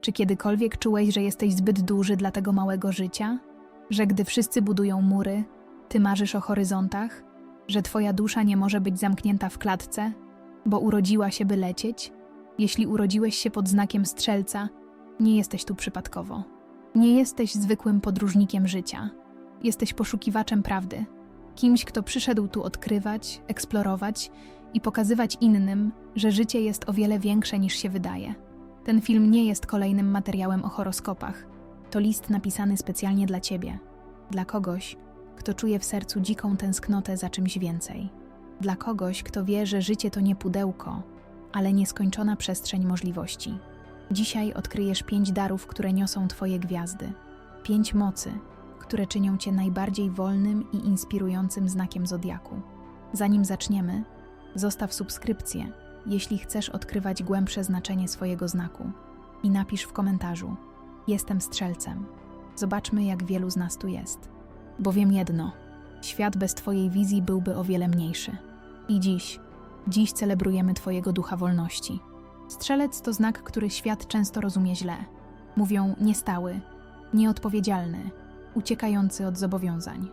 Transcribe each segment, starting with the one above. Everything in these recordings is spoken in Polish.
Czy kiedykolwiek czułeś, że jesteś zbyt duży dla tego małego życia? Że gdy wszyscy budują mury, ty marzysz o horyzontach? Że twoja dusza nie może być zamknięta w klatce, bo urodziła się, by lecieć? Jeśli urodziłeś się pod znakiem strzelca, nie jesteś tu przypadkowo. Nie jesteś zwykłym podróżnikiem życia. Jesteś poszukiwaczem prawdy. Kimś, kto przyszedł tu odkrywać, eksplorować i pokazywać innym, że życie jest o wiele większe niż się wydaje. Ten film nie jest kolejnym materiałem o horoskopach. To list napisany specjalnie dla ciebie. Dla kogoś, kto czuje w sercu dziką tęsknotę za czymś więcej. Dla kogoś, kto wie, że życie to nie pudełko, ale nieskończona przestrzeń możliwości. Dzisiaj odkryjesz pięć darów, które niosą Twoje gwiazdy. Pięć mocy, które czynią Cię najbardziej wolnym i inspirującym znakiem zodiaku. Zanim zaczniemy, zostaw subskrypcję, jeśli chcesz odkrywać głębsze znaczenie swojego znaku. I napisz w komentarzu: Jestem strzelcem. Zobaczmy, jak wielu z nas tu jest. Bo wiem jedno: świat bez Twojej wizji byłby o wiele mniejszy. I dziś, dziś celebrujemy Twojego ducha wolności. Strzelec to znak, który świat często rozumie źle. Mówią niestały, nieodpowiedzialny, uciekający od zobowiązań.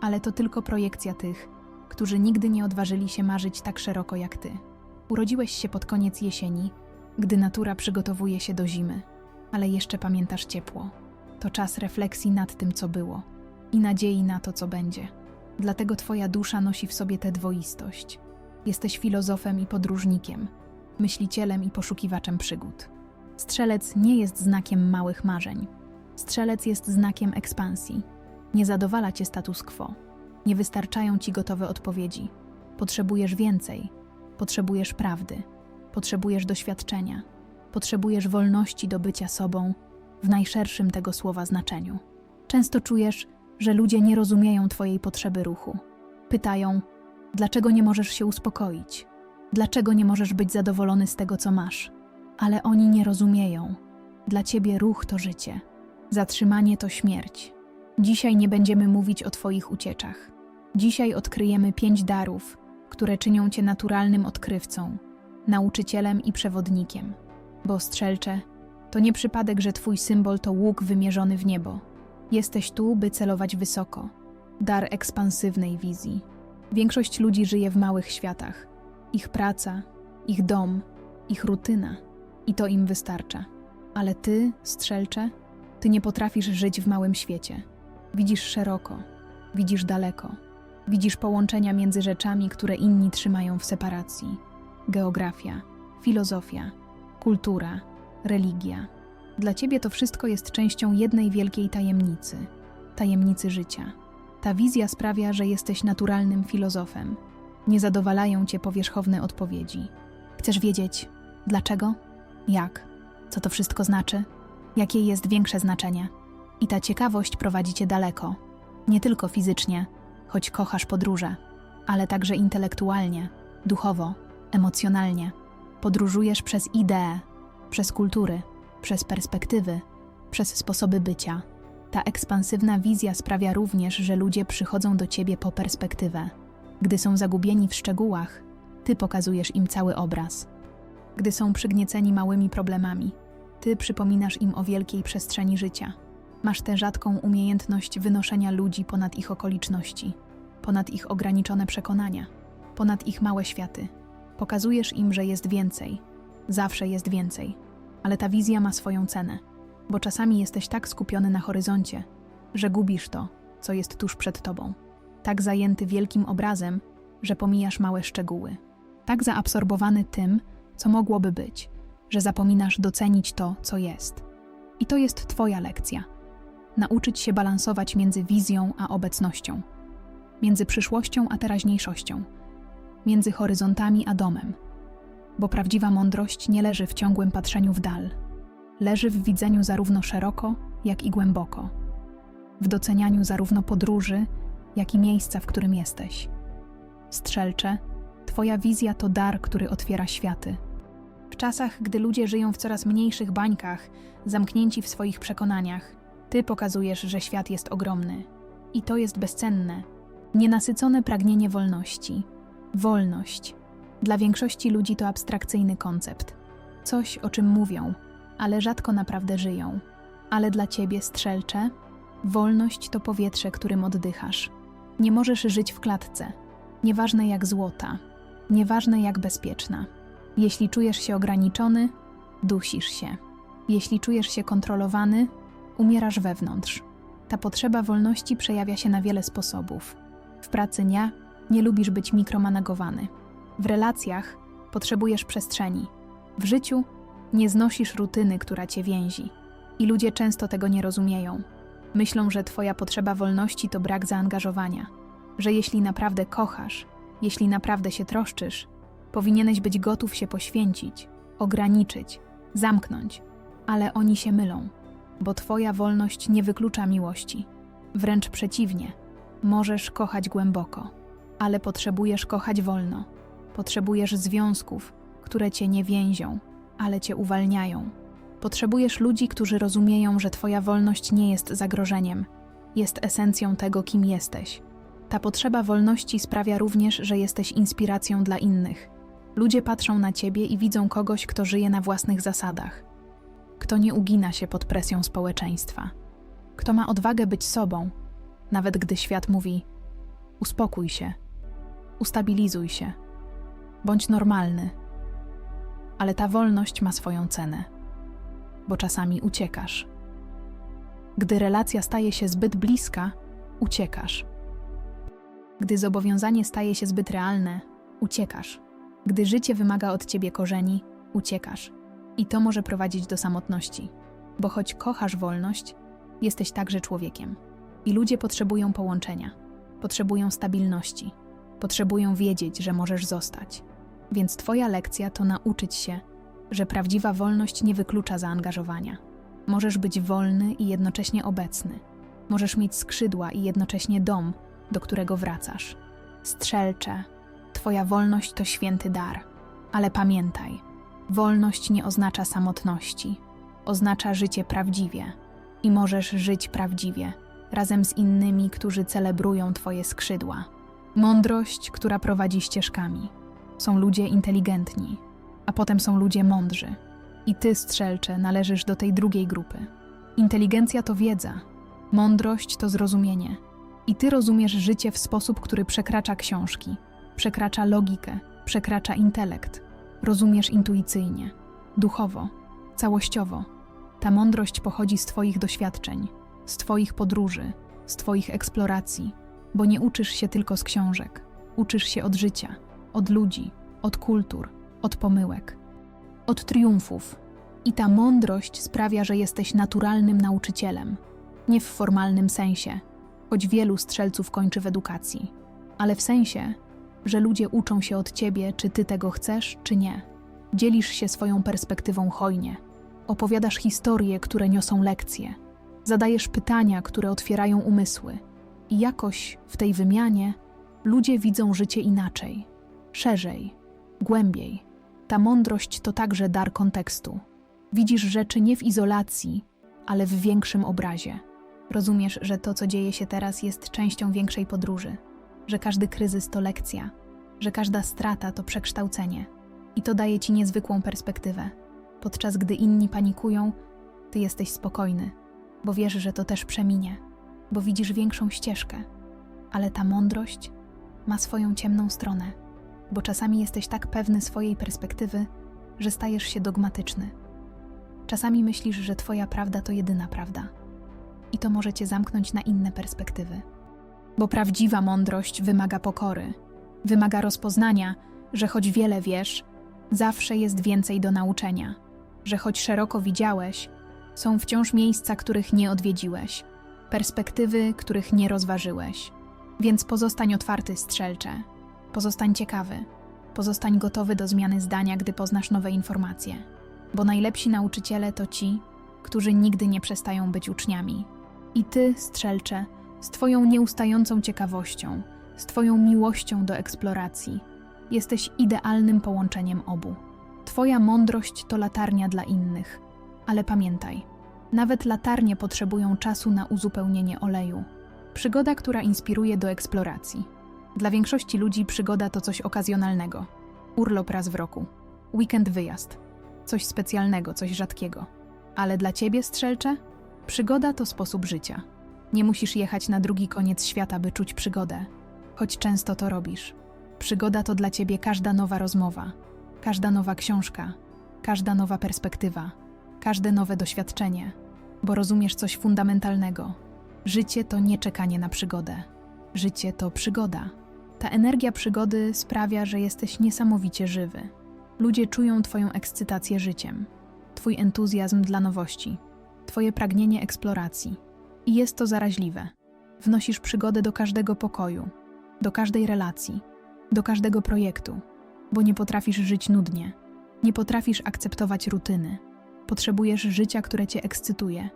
Ale to tylko projekcja tych, którzy nigdy nie odważyli się marzyć tak szeroko jak ty. Urodziłeś się pod koniec jesieni, gdy natura przygotowuje się do zimy, ale jeszcze pamiętasz ciepło. To czas refleksji nad tym, co było i nadziei na to, co będzie. Dlatego twoja dusza nosi w sobie tę dwoistość. Jesteś filozofem i podróżnikiem, myślicielem i poszukiwaczem przygód. Strzelec nie jest znakiem małych marzeń. Strzelec jest znakiem ekspansji. Nie zadowala cię status quo. Nie wystarczają ci gotowe odpowiedzi. Potrzebujesz więcej. Potrzebujesz prawdy. Potrzebujesz doświadczenia. Potrzebujesz wolności do bycia sobą w najszerszym tego słowa znaczeniu. Często czujesz, że ludzie nie rozumieją twojej potrzeby ruchu. Pytają, dlaczego nie możesz się uspokoić? Dlaczego nie możesz być zadowolony z tego, co masz? Ale oni nie rozumieją. Dla ciebie ruch to życie. Zatrzymanie to śmierć. Dzisiaj nie będziemy mówić o Twoich ucieczach. Dzisiaj odkryjemy pięć darów, które czynią Cię naturalnym odkrywcą, nauczycielem i przewodnikiem. Bo strzelcze, to nie przypadek, że Twój symbol to łuk wymierzony w niebo. Jesteś tu, by celować wysoko. Dar ekspansywnej wizji. Większość ludzi żyje w małych światach. Ich praca, ich dom, ich rutyna. I to im wystarcza. Ale Ty, strzelcze, Ty nie potrafisz żyć w małym świecie. Widzisz szeroko, widzisz daleko, widzisz połączenia między rzeczami, które inni trzymają w separacji. Geografia, filozofia, kultura, religia. Dla ciebie to wszystko jest częścią jednej wielkiej tajemnicy tajemnicy życia. Ta wizja sprawia, że jesteś naturalnym filozofem. Nie zadowalają cię powierzchowne odpowiedzi. Chcesz wiedzieć, dlaczego? Jak? Co to wszystko znaczy? Jakie jest większe znaczenie? I ta ciekawość prowadzi cię daleko. Nie tylko fizycznie, choć kochasz podróże, ale także intelektualnie, duchowo, emocjonalnie. Podróżujesz przez idee, przez kultury, przez perspektywy, przez sposoby bycia. Ta ekspansywna wizja sprawia również, że ludzie przychodzą do ciebie po perspektywę. Gdy są zagubieni w szczegółach, ty pokazujesz im cały obraz. Gdy są przygnieceni małymi problemami, ty przypominasz im o wielkiej przestrzeni życia. Masz tę rzadką umiejętność wynoszenia ludzi ponad ich okoliczności, ponad ich ograniczone przekonania, ponad ich małe światy. Pokazujesz im, że jest więcej, zawsze jest więcej, ale ta wizja ma swoją cenę, bo czasami jesteś tak skupiony na horyzoncie, że gubisz to, co jest tuż przed tobą. Tak zajęty wielkim obrazem, że pomijasz małe szczegóły. Tak zaabsorbowany tym, co mogłoby być, że zapominasz docenić to, co jest. I to jest Twoja lekcja nauczyć się balansować między wizją a obecnością, między przyszłością a teraźniejszością, między horyzontami a domem. Bo prawdziwa mądrość nie leży w ciągłym patrzeniu w dal, leży w widzeniu zarówno szeroko, jak i głęboko, w docenianiu zarówno podróży, jak i miejsca, w którym jesteś. Strzelcze, Twoja wizja to dar, który otwiera światy. W czasach, gdy ludzie żyją w coraz mniejszych bańkach, zamknięci w swoich przekonaniach, ty pokazujesz, że świat jest ogromny. I to jest bezcenne. Nienasycone pragnienie wolności. Wolność. Dla większości ludzi to abstrakcyjny koncept. Coś, o czym mówią, ale rzadko naprawdę żyją. Ale dla ciebie, strzelcze, wolność to powietrze, którym oddychasz. Nie możesz żyć w klatce, nieważne jak złota, nieważne jak bezpieczna. Jeśli czujesz się ograniczony, dusisz się. Jeśli czujesz się kontrolowany, umierasz wewnątrz. Ta potrzeba wolności przejawia się na wiele sposobów. W pracy nie, nie lubisz być mikromanagowany. W relacjach potrzebujesz przestrzeni. W życiu nie znosisz rutyny, która cię więzi. I ludzie często tego nie rozumieją. Myślą, że twoja potrzeba wolności to brak zaangażowania, że jeśli naprawdę kochasz, jeśli naprawdę się troszczysz, powinieneś być gotów się poświęcić, ograniczyć, zamknąć. Ale oni się mylą, bo twoja wolność nie wyklucza miłości. Wręcz przeciwnie, możesz kochać głęboko, ale potrzebujesz kochać wolno. Potrzebujesz związków, które cię nie więzią, ale cię uwalniają. Potrzebujesz ludzi, którzy rozumieją, że Twoja wolność nie jest zagrożeniem, jest esencją tego, kim jesteś. Ta potrzeba wolności sprawia również, że jesteś inspiracją dla innych. Ludzie patrzą na Ciebie i widzą kogoś, kto żyje na własnych zasadach, kto nie ugina się pod presją społeczeństwa, kto ma odwagę być sobą, nawet gdy świat mówi: uspokój się, ustabilizuj się, bądź normalny. Ale ta wolność ma swoją cenę bo czasami uciekasz. Gdy relacja staje się zbyt bliska, uciekasz. Gdy zobowiązanie staje się zbyt realne, uciekasz. Gdy życie wymaga od ciebie korzeni, uciekasz. I to może prowadzić do samotności, bo choć kochasz wolność, jesteś także człowiekiem. I ludzie potrzebują połączenia, potrzebują stabilności, potrzebują wiedzieć, że możesz zostać. Więc Twoja lekcja to nauczyć się, że prawdziwa wolność nie wyklucza zaangażowania. Możesz być wolny i jednocześnie obecny. Możesz mieć skrzydła i jednocześnie dom, do którego wracasz. Strzelcze, Twoja wolność to święty dar. Ale pamiętaj, wolność nie oznacza samotności, oznacza życie prawdziwie. I możesz żyć prawdziwie, razem z innymi, którzy celebrują Twoje skrzydła. Mądrość, która prowadzi ścieżkami. Są ludzie inteligentni, a potem są ludzie mądrzy. I ty, strzelcze, należysz do tej drugiej grupy. Inteligencja to wiedza, mądrość to zrozumienie. I ty rozumiesz życie w sposób, który przekracza książki, przekracza logikę, przekracza intelekt. Rozumiesz intuicyjnie, duchowo, całościowo. Ta mądrość pochodzi z Twoich doświadczeń, z Twoich podróży, z Twoich eksploracji, bo nie uczysz się tylko z książek, uczysz się od życia, od ludzi, od kultur od pomyłek, od triumfów. I ta mądrość sprawia, że jesteś naturalnym nauczycielem, nie w formalnym sensie, choć wielu strzelców kończy w edukacji, ale w sensie, że ludzie uczą się od ciebie, czy ty tego chcesz, czy nie. Dzielisz się swoją perspektywą hojnie, opowiadasz historie, które niosą lekcje, zadajesz pytania, które otwierają umysły. I jakoś w tej wymianie ludzie widzą życie inaczej, szerzej, głębiej. Ta mądrość to także dar kontekstu. Widzisz rzeczy nie w izolacji, ale w większym obrazie. Rozumiesz, że to, co dzieje się teraz, jest częścią większej podróży, że każdy kryzys to lekcja, że każda strata to przekształcenie. I to daje ci niezwykłą perspektywę. Podczas gdy inni panikują, ty jesteś spokojny, bo wiesz, że to też przeminie, bo widzisz większą ścieżkę. Ale ta mądrość ma swoją ciemną stronę bo czasami jesteś tak pewny swojej perspektywy, że stajesz się dogmatyczny. Czasami myślisz, że Twoja prawda to jedyna prawda, i to może Cię zamknąć na inne perspektywy. Bo prawdziwa mądrość wymaga pokory, wymaga rozpoznania, że choć wiele wiesz, zawsze jest więcej do nauczenia, że choć szeroko widziałeś, są wciąż miejsca, których nie odwiedziłeś, perspektywy, których nie rozważyłeś. Więc pozostań otwarty, strzelcze, Pozostań ciekawy, pozostań gotowy do zmiany zdania, gdy poznasz nowe informacje, bo najlepsi nauczyciele to ci, którzy nigdy nie przestają być uczniami. I ty, strzelcze, z Twoją nieustającą ciekawością, z Twoją miłością do eksploracji, jesteś idealnym połączeniem obu. Twoja mądrość to latarnia dla innych, ale pamiętaj, nawet latarnie potrzebują czasu na uzupełnienie oleju. Przygoda, która inspiruje do eksploracji. Dla większości ludzi przygoda to coś okazjonalnego. Urlop raz w roku. Weekend wyjazd. Coś specjalnego, coś rzadkiego. Ale dla ciebie, strzelcze, przygoda to sposób życia. Nie musisz jechać na drugi koniec świata, by czuć przygodę, choć często to robisz. Przygoda to dla ciebie każda nowa rozmowa, każda nowa książka, każda nowa perspektywa, każde nowe doświadczenie, bo rozumiesz coś fundamentalnego. Życie to nie czekanie na przygodę. Życie to przygoda. Ta energia przygody sprawia, że jesteś niesamowicie żywy. Ludzie czują Twoją ekscytację życiem, Twój entuzjazm dla nowości, Twoje pragnienie eksploracji. I jest to zaraźliwe. Wnosisz przygodę do każdego pokoju, do każdej relacji, do każdego projektu, bo nie potrafisz żyć nudnie, nie potrafisz akceptować rutyny. Potrzebujesz życia, które Cię ekscytuje.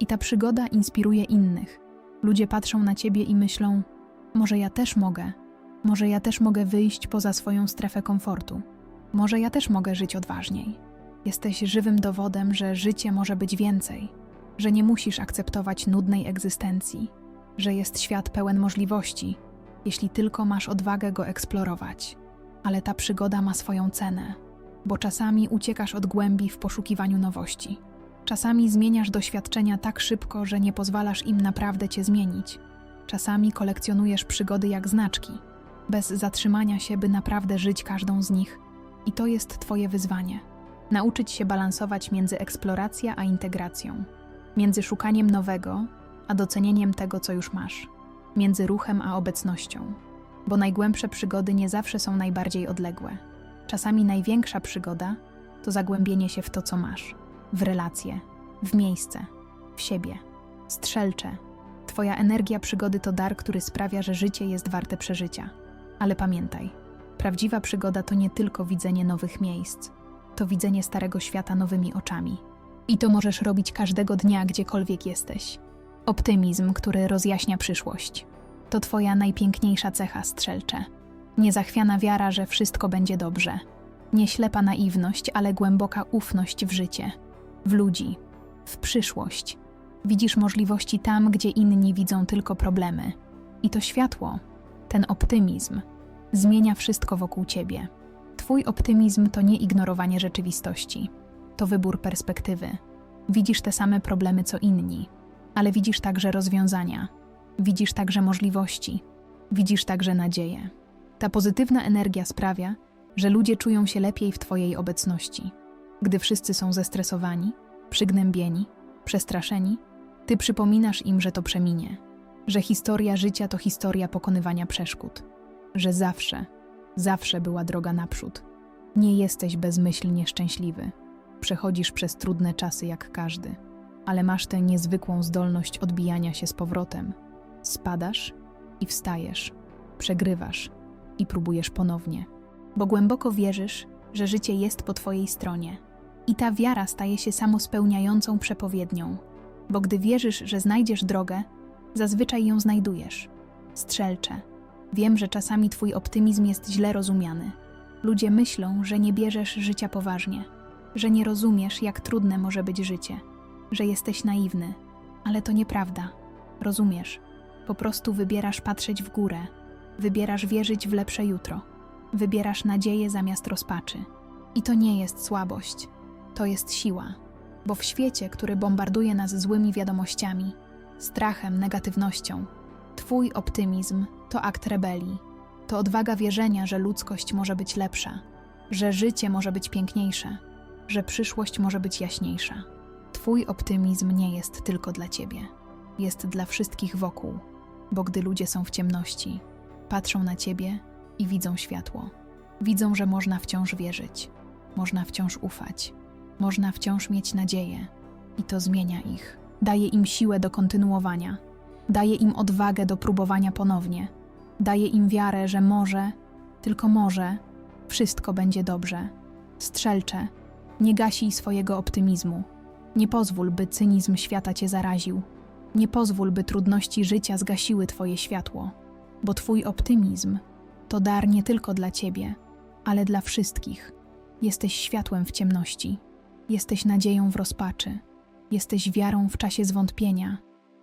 I ta przygoda inspiruje innych. Ludzie patrzą na Ciebie i myślą: Może ja też mogę, może ja też mogę wyjść poza swoją strefę komfortu. Może ja też mogę żyć odważniej. Jesteś żywym dowodem, że życie może być więcej, że nie musisz akceptować nudnej egzystencji, że jest świat pełen możliwości, jeśli tylko masz odwagę go eksplorować. Ale ta przygoda ma swoją cenę, bo czasami uciekasz od głębi w poszukiwaniu nowości. Czasami zmieniasz doświadczenia tak szybko, że nie pozwalasz im naprawdę cię zmienić. Czasami kolekcjonujesz przygody jak znaczki, bez zatrzymania się, by naprawdę żyć każdą z nich. I to jest Twoje wyzwanie. Nauczyć się balansować między eksploracją a integracją, między szukaniem nowego a docenieniem tego, co już masz, między ruchem a obecnością. Bo najgłębsze przygody nie zawsze są najbardziej odległe. Czasami największa przygoda to zagłębienie się w to, co masz, w relacje, w miejsce, w siebie. Strzelcze. Twoja energia przygody to dar, który sprawia, że życie jest warte przeżycia. Ale pamiętaj, prawdziwa przygoda to nie tylko widzenie nowych miejsc, to widzenie starego świata nowymi oczami. I to możesz robić każdego dnia, gdziekolwiek jesteś. Optymizm, który rozjaśnia przyszłość. To Twoja najpiękniejsza cecha strzelcze. Niezachwiana wiara, że wszystko będzie dobrze. Nie ślepa naiwność, ale głęboka ufność w życie, w ludzi, w przyszłość. Widzisz możliwości tam, gdzie inni widzą tylko problemy. I to światło, ten optymizm, zmienia wszystko wokół ciebie. Twój optymizm to nie ignorowanie rzeczywistości, to wybór perspektywy. Widzisz te same problemy co inni, ale widzisz także rozwiązania, widzisz także możliwości, widzisz także nadzieję. Ta pozytywna energia sprawia, że ludzie czują się lepiej w Twojej obecności. Gdy wszyscy są zestresowani, przygnębieni, przestraszeni, Ty przypominasz im, że to przeminie, że historia życia to historia pokonywania przeszkód, że zawsze, zawsze była droga naprzód. Nie jesteś bezmyślnie szczęśliwy. Przechodzisz przez trudne czasy jak każdy, ale masz tę niezwykłą zdolność odbijania się z powrotem. Spadasz i wstajesz, przegrywasz i próbujesz ponownie, bo głęboko wierzysz, że życie jest po Twojej stronie. I ta wiara staje się samospełniającą przepowiednią, bo gdy wierzysz, że znajdziesz drogę, zazwyczaj ją znajdujesz. Strzelcze. Wiem, że czasami Twój optymizm jest źle rozumiany. Ludzie myślą, że nie bierzesz życia poważnie, że nie rozumiesz, jak trudne może być życie, że jesteś naiwny, ale to nieprawda. Rozumiesz. Po prostu wybierasz patrzeć w górę, wybierasz wierzyć w lepsze jutro, wybierasz nadzieję zamiast rozpaczy. I to nie jest słabość, to jest siła, bo w świecie, który bombarduje nas złymi wiadomościami, strachem, negatywnością, Twój optymizm to akt rebelii, to odwaga wierzenia, że ludzkość może być lepsza, że życie może być piękniejsze, że przyszłość może być jaśniejsza. Twój optymizm nie jest tylko dla Ciebie, jest dla wszystkich wokół, bo gdy ludzie są w ciemności, patrzą na Ciebie i widzą światło. Widzą, że można wciąż wierzyć, można wciąż ufać, można wciąż mieć nadzieję i to zmienia ich. Daje im siłę do kontynuowania, daje im odwagę do próbowania ponownie, daje im wiarę, że może, tylko może, wszystko będzie dobrze. Strzelcze, nie gasij swojego optymizmu. Nie pozwól, by cynizm świata cię zaraził. Nie pozwól, by trudności życia zgasiły twoje światło, bo twój optymizm to dar nie tylko dla ciebie, ale dla wszystkich. Jesteś światłem w ciemności, jesteś nadzieją w rozpaczy, jesteś wiarą w czasie zwątpienia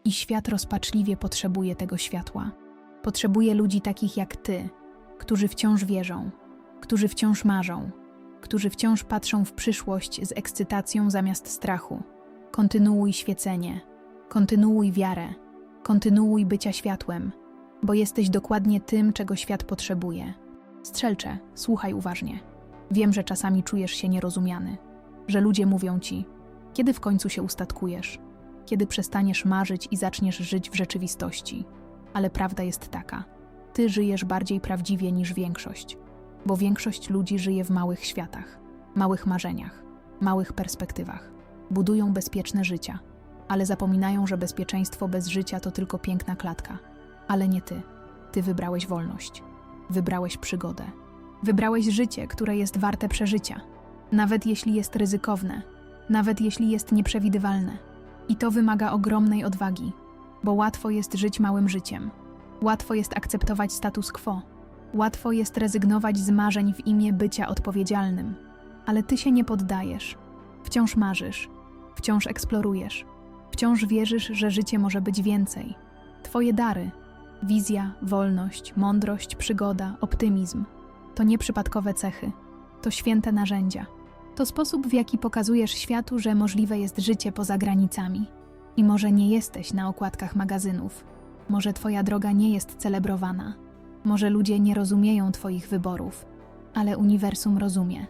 i świat rozpaczliwie potrzebuje tego światła. Potrzebuje ludzi takich jak ty, którzy wciąż wierzą, którzy wciąż marzą, którzy wciąż patrzą w przyszłość z ekscytacją zamiast strachu, Kontynuuj świecenie, kontynuuj wiarę, kontynuuj bycia światłem, bo jesteś dokładnie tym, czego świat potrzebuje. Strzelcze, słuchaj uważnie. Wiem, że czasami czujesz się nierozumiany, że ludzie mówią ci, kiedy w końcu się ustatkujesz, kiedy przestaniesz marzyć i zaczniesz żyć w rzeczywistości. Ale prawda jest taka: ty żyjesz bardziej prawdziwie niż większość, bo większość ludzi żyje w małych światach, małych marzeniach, małych perspektywach. Budują bezpieczne życia, ale zapominają, że bezpieczeństwo bez życia to tylko piękna klatka. Ale nie ty. Ty wybrałeś wolność. Wybrałeś przygodę. Wybrałeś życie, które jest warte przeżycia, nawet jeśli jest ryzykowne, nawet jeśli jest nieprzewidywalne. I to wymaga ogromnej odwagi, bo łatwo jest żyć małym życiem. Łatwo jest akceptować status quo. Łatwo jest rezygnować z marzeń w imię bycia odpowiedzialnym. Ale ty się nie poddajesz. Wciąż marzysz, wciąż eksplorujesz, wciąż wierzysz, że życie może być więcej. Twoje dary wizja, wolność, mądrość, przygoda, optymizm to nieprzypadkowe cechy, to święte narzędzia. To sposób, w jaki pokazujesz światu, że możliwe jest życie poza granicami. I może nie jesteś na okładkach magazynów, może Twoja droga nie jest celebrowana, może ludzie nie rozumieją Twoich wyborów, ale uniwersum rozumie,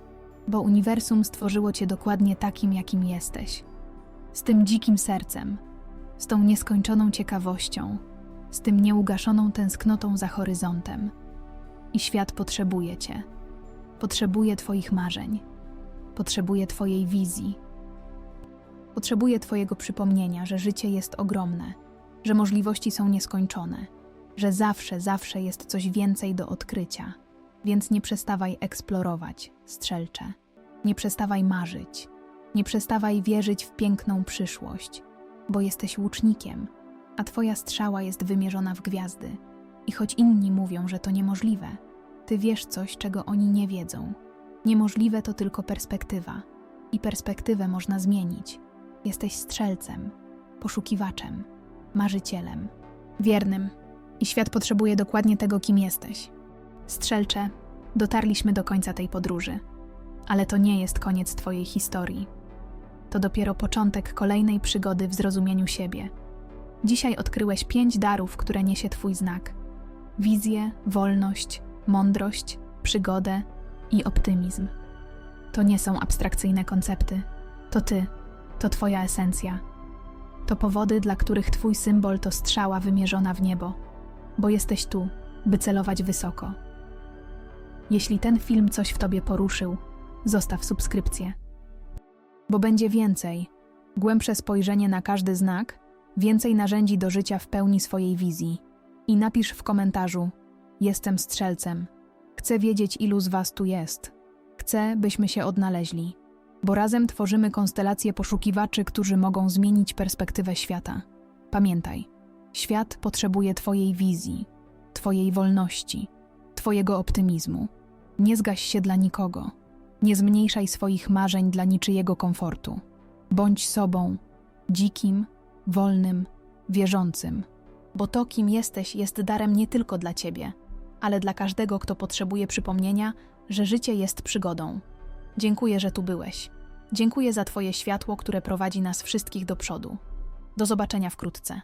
bo uniwersum stworzyło Cię dokładnie takim, jakim jesteś. Z tym dzikim sercem, z tą nieskończoną ciekawością, z tym nieugaszoną tęsknotą za horyzontem. I świat potrzebuje Cię. Potrzebuje Twoich marzeń. Potrzebuje Twojej wizji. Potrzebuje Twojego przypomnienia, że życie jest ogromne, że możliwości są nieskończone, że zawsze, zawsze jest coś więcej do odkrycia. Więc nie przestawaj eksplorować, strzelcze. Nie przestawaj marzyć. Nie przestawaj wierzyć w piękną przyszłość, bo jesteś łucznikiem, a Twoja strzała jest wymierzona w gwiazdy. I choć inni mówią, że to niemożliwe, Ty wiesz coś, czego oni nie wiedzą. Niemożliwe to tylko perspektywa. I perspektywę można zmienić. Jesteś strzelcem, poszukiwaczem, marzycielem, wiernym. I świat potrzebuje dokładnie tego, kim jesteś. Strzelcze, dotarliśmy do końca tej podróży. Ale to nie jest koniec Twojej historii. To dopiero początek kolejnej przygody w zrozumieniu siebie. Dzisiaj odkryłeś pięć darów, które niesie Twój znak: wizję, wolność, mądrość, przygodę i optymizm. To nie są abstrakcyjne koncepty. To Ty, to Twoja esencja. To powody, dla których Twój symbol to strzała wymierzona w niebo, bo jesteś tu, by celować wysoko. Jeśli ten film coś w Tobie poruszył, zostaw subskrypcję. Bo będzie więcej, głębsze spojrzenie na każdy znak, więcej narzędzi do życia w pełni swojej wizji. I napisz w komentarzu: Jestem strzelcem. Chcę wiedzieć, ilu z Was tu jest. Chcę, byśmy się odnaleźli, bo razem tworzymy konstelację poszukiwaczy, którzy mogą zmienić perspektywę świata. Pamiętaj, świat potrzebuje Twojej wizji, Twojej wolności, Twojego optymizmu. Nie zgaś się dla nikogo. Nie zmniejszaj swoich marzeń dla niczyjego komfortu. Bądź sobą, dzikim, wolnym, wierzącym, bo to, kim jesteś, jest darem nie tylko dla ciebie, ale dla każdego, kto potrzebuje przypomnienia, że życie jest przygodą. Dziękuję, że tu byłeś. Dziękuję za Twoje światło, które prowadzi nas wszystkich do przodu. Do zobaczenia wkrótce.